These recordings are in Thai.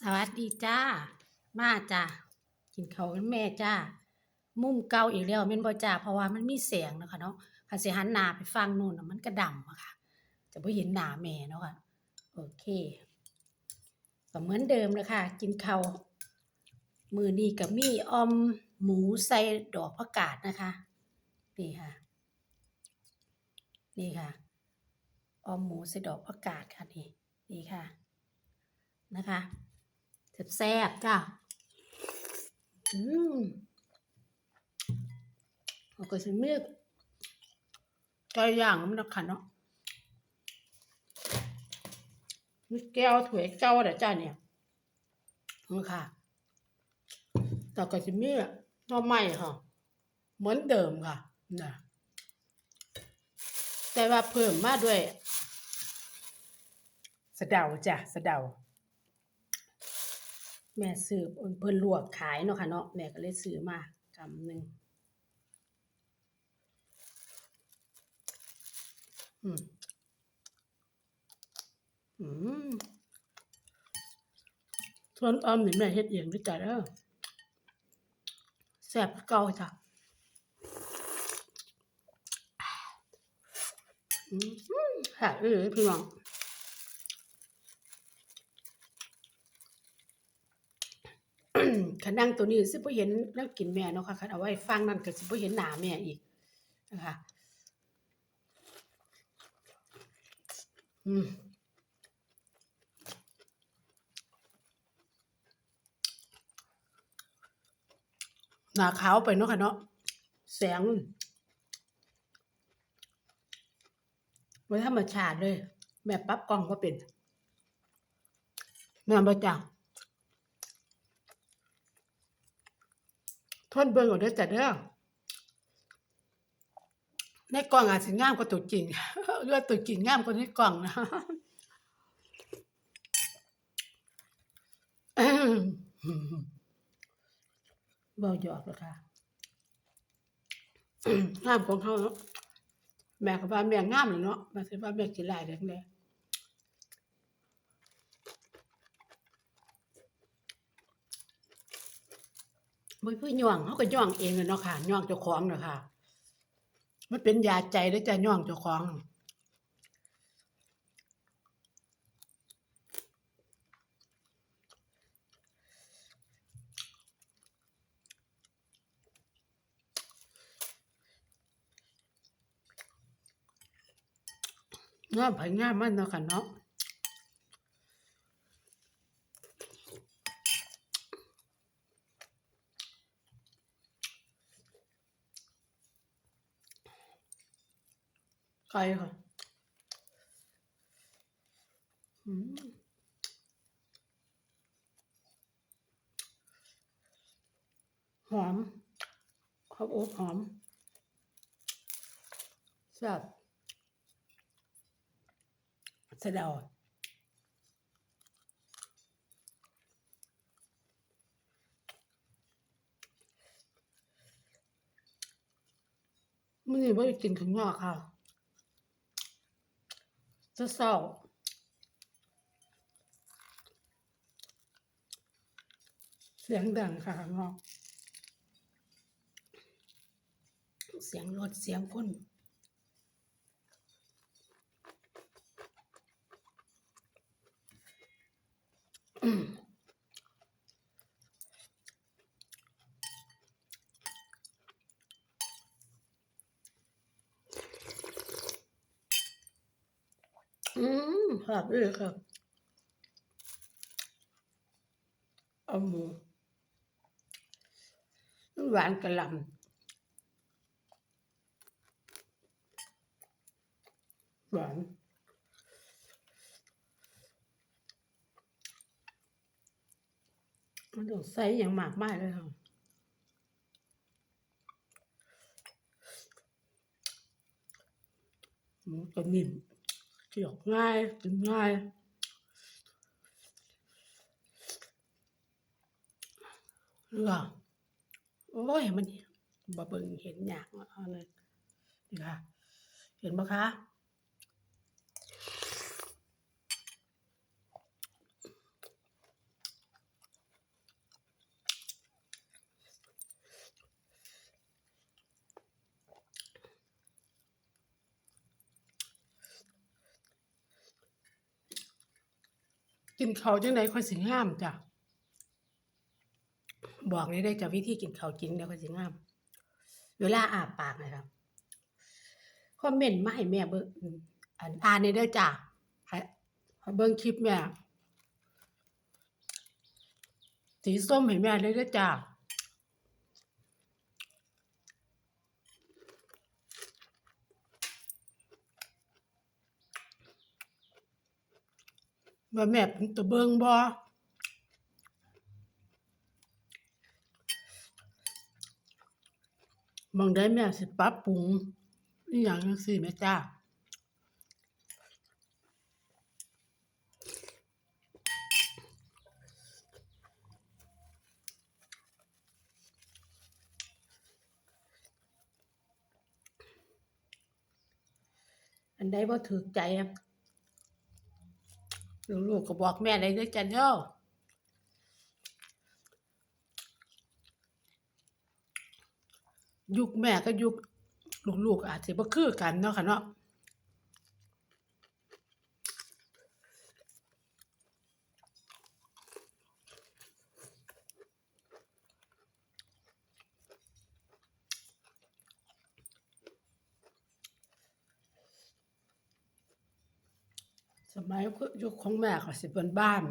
สวัสดีจ้า มาจ้ากินข้าวกับแม่จ้า มุมเก่าอีกแล้วแม่นบ่จ้าเพราะว่ามันมีแสงนะคะเนาะคันสิหันหน้าไปฝั่งนู้นนะมันก็ดำอะค่ะ จะบ่เห็นหน้าแม่เนาะค่ะ โอเค ก็เหมือนเดิมเลยค่ะ กินข้าวมือนี้ก็มีออมหมูใส่ดอกผักกาดนะคะ นี่ค่ะ นี่ค่ะออมหมูใส่ดอกผักกาดค่ะนี่ นี่ค่ะ นะคะ แซ่บจ้าอืมแล้วก็สิมีไก่ย่างมันนะคะเนาะมีแก้วถวยเจ้าเด้อจ้าเนี่ยนี่ค่ะแต่ก็สิมีหน่อไม้ค่ะ เหมือนเดิมค่ะนะแต่ว่าเพิ่มมาด้วยสะเดาจ้ะสะเดา แม่ซื้อเพิ่นลวกขายเนาะค่ะเนาะแม่ก็เลยซื้อมากำหนึ่งอืมอืมส่วนออมนี่แม่เฮ็ดเองด้วยจ้ะเด้อแซ่บเก่าจ้ะอืมค่ะเออพี่น้อง คันนั่งตัวนี้สิบ่เห็นนั่งกินแม่เนาะค่ะคันเอาไว้ฟังนั่นก็สิบ่เห็นหน้าแม่อีกนะคะอืมหน้าขาวไปเนาะค่ะเนาะแสงบ่ธรรมชาติเลย แม่ปรับกล้องบ่เป็นแม่นบ่จัง ทนเบิ่งเอาเด้อจ้ะเด้อในกล่องอาจสิงามกว่าตัวจริงเลือดตัวจริงงามกว่าในกล่องนะเบาหยอกแล้วค่ะงามของเขาเนาะแม่ก็ว่าแม่งามเลยเนาะแม่สิว่าแม่สิหลายเด้อแม่ บ่เพื่อย่องเขาก็ย่องเองเลยเนาะค่ะย่องเจ้าของเนาะค่ะ มันเป็นยาใจแล้วจะย่องเจ้าของงามไผงามมันเนาะค่ะเนาะ ไก่ค่ะอืมหอมข้าวอบหอมแซ่บสะเดามื่อนี้ว่ากินข้างนอกค่ะ จะเศร้าเสียงดังค่ะข้างนอก เสียงรถเสียงคนอืมอื มครับเลยครับเอาหมูหวานกระหลำหวานมันต้องใส่อย่างมากมายเลยค่ะหมูก็นิ่ม เคี่ยวง่ายกินง่ายเรือโอ้ยมันบะเบิงเห็นอยากเอาเลยนี่ค่ะ เห็นปะคะ กินข้าวจังไดค่อยสิงามจ้ะ บอกนี้ได้จ้ะวิธีกินข้าวจรินเดี๋ยวค่อยสิงาม เวลาอาบปากนะครับคอมเมนต์มาให้แม่เบิ่งอืมอันอ่านในเด้จ้ะให้เบิ่งคลิปแม่สีส้มให้แม่เลยได้จ้ะ ว่าแม่เป็นตัวเบิงบ่มองได้แม่สิปรับปรุงอีหยังจังซี่แม่จ้าอันใดบ่ถูกใจอะ ลูกๆก็บอกแม่ได้ด้อจ้ะเด้อยุคแม่ก็ยุคลูกๆอาจจะบ่คือกันเนาะค่ะเนาะส มัยยุคของแม่ก็สิเป็นบ้าน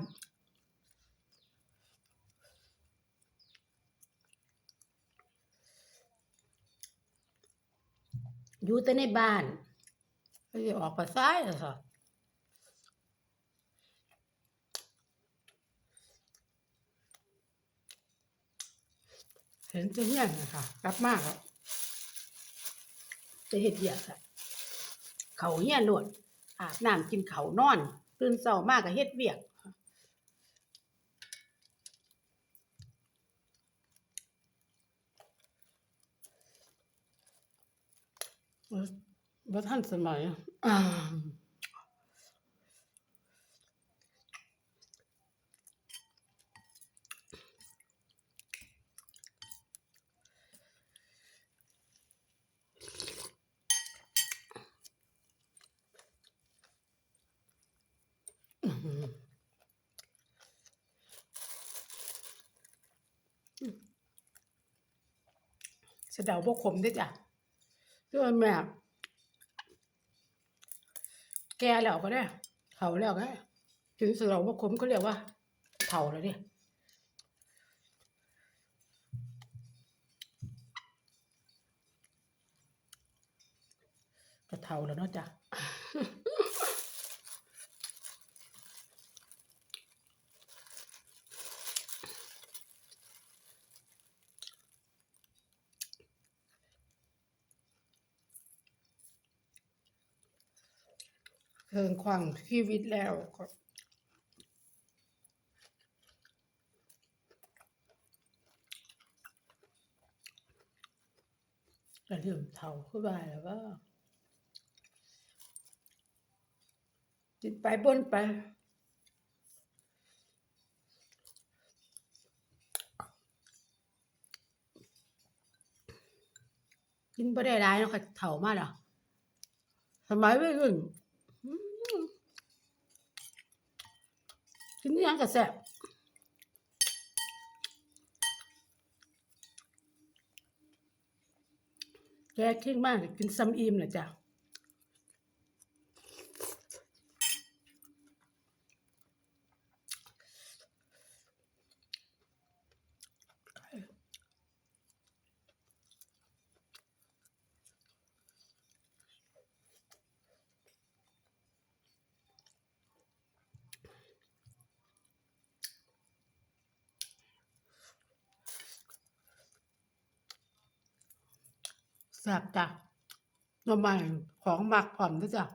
อยู่แต่ในบ้านก็จะออกไปซ้ายเลยค่ะเห็นจะเหี้ยนนะคะกลับมากครับจะเห็ดเหี้ยค่ะเขาเหี้ยนโลด อาบน้ำกินเขาวนอน ตื่นเช้ามากก็เฮ็ดเวียกว่าท่านสมัยอ่า สะเดาพวกขมด้วยจ้ะด้วยแม่แก่แล้วก็ได้เฒ่าแล้วก็ได้ถึงสเราว่าคมก็เรียกว่าเฒ่าแล้วเนี่ยก็เฒ่าแล้วเนาะจ้ะ เกินขวางชีวิตแล้วก็ก็เริ่มเฒ่าขึ้นมาแล้วก็กินไปบนไปกินไปได้หลายแล้วก็เฒ่ามากแล้วสมัยวัยรุ่น อืมกินอิห ยังก็แซ่บแกเข่งมากกินซ้ำอิ่มน่ะจ้ะ แซ่บจ้ะหน่อไม้ของหมักพร้อมด้วยจ้ะ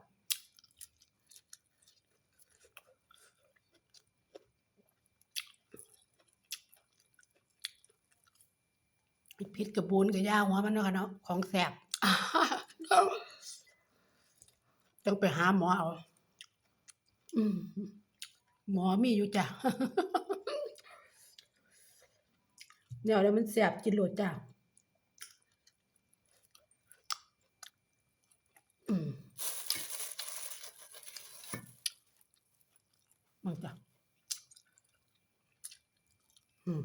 พิษกระบูนกับย่าหัวมันเนาะค่ะเนาะของแซ่บต้องไปหาหมอเอาอืมหมอมีอยู่จ้ะเนี่ยแล้วมันแซ่บกินโลดจ้ะ มันจะอืม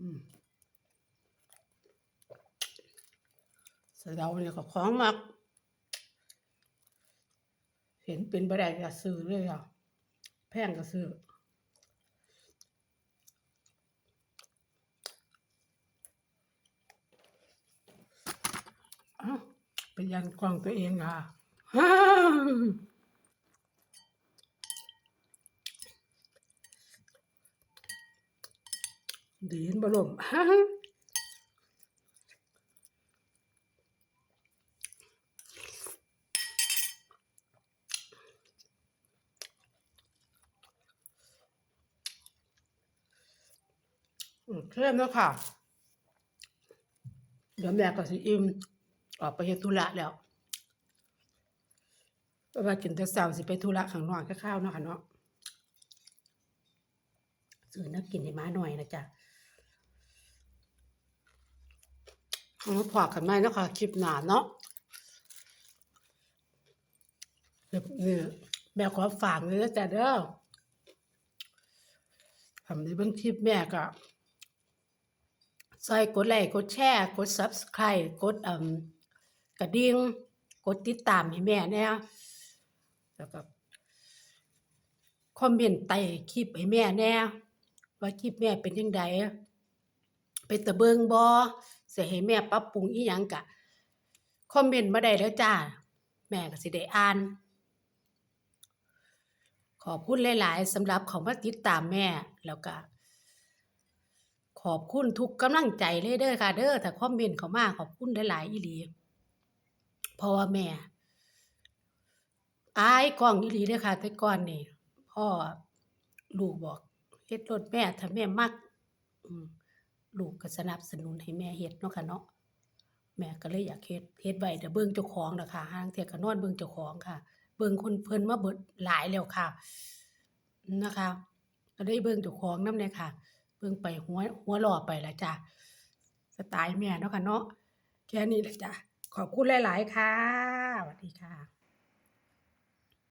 อืมสเดาเนี่ยก็ของมาก เห็นเป็นบรได้ก็ซื้อเลยอะ แพงก็ซื้อ ยันกล้องตัวเองค่ะดีนบลมอืมเคลื่อนแล้วค่ะเดี๋ยวแม่ก็สิอิ่ม ออกไปเฮ็ดธุระแล้วเพราะว่ากินแต่เช้าสิไปธุระข้างนอกข้าวๆเนาะค่ะเนาะซื้อนักกินให้มาหน่อยนะจ๊ะเอามาพอกันไหมนะคะคลิปหนาเนาะเดี๋ยแม่ขอฝากเลยนะจ๊ะเด้อทำในบื้องคลิปแม่ก็ซอยกดไลค์กดแชร์ กด Subscribe กดอืม กระดิ่งกดติดตามให้แม่แน่แล้วก็คอมเมนต์ใต้คลิปให้แม่แน่ว่าคลิปแม่เป็นจังไดเป็นตะเบิงบ่สิให้แม่ปรับปรุงอีหยังกะคอมเมนต์มาได้เด้อจ้า แม่ก็สิได้อ่าน ขอบคุณหลาย ๆสำหรับเขามาติดตามแม่แล้วก็ขอบคุณทุกกำลังใจเลยเด้อค่ะเด้อถ้าคอมเมนต์เขามาขอบคุณหลาย ๆ อีหลี พราะว่าแม่อายกล้องอีหลีเด้อค่ะ แต่ก่อนนี่พ่อลูกบอกเฮ็ดรถแม่ถ้าแม่มักอืลูกก็สนับสนุนให้แม่เฮ็ดเนาะค่ะเนาะแม่ก็เลยอยากเฮ็ดเฮ็ดไว้แต่เบิ่งเจ้าของน่ะค่ะห่างเที่ยก็นอนเบิ่งเจ้าของค่ะ เบิ่งคนเพิ่นมาเบิดหลายแล้วค่ะ นะคะก็ได้เบิ่งเจ้าของนำเลยค่ะ เบิ่งไปหัวหัวหล่อไปละจ้ะสไตล์แม่เนาะค่ะเนาะแค่นี้ละจ้ะ ขอบคุณหลาย ๆ ค่ะสวัสดีค่ะ